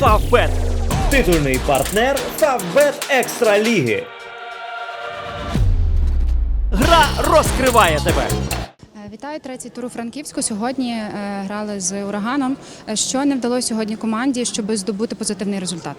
Фавбет. Титульний партнер Фавбет Екстра Ліги. Гра розкриває тебе. Е, Вітаю третій тур у Франківську. Сьогодні е, грали з ураганом. Е, Що не вдалося сьогодні команді, щоб здобути позитивний результат?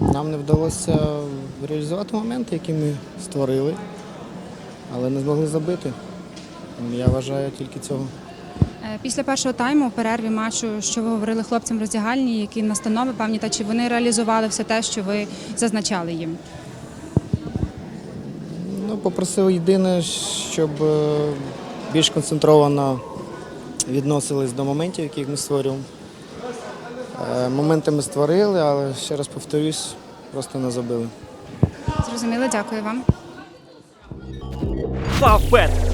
Нам не вдалося реалізувати моменти, які ми створили, але не змогли забити. Я вважаю тільки цього. Е, Після першого тайму в перерві матчу, що ви говорили хлопцям в роздягальні, які настанови певні, та чи вони реалізували все те, що ви зазначали їм? Ну, попросив єдине, щоб е, більш концентровано відносились до моментів, які ми створюємо. Е, Моменти ми створили, але ще раз повторюсь, просто не забили. Зрозуміло, дякую вам. Фавбет.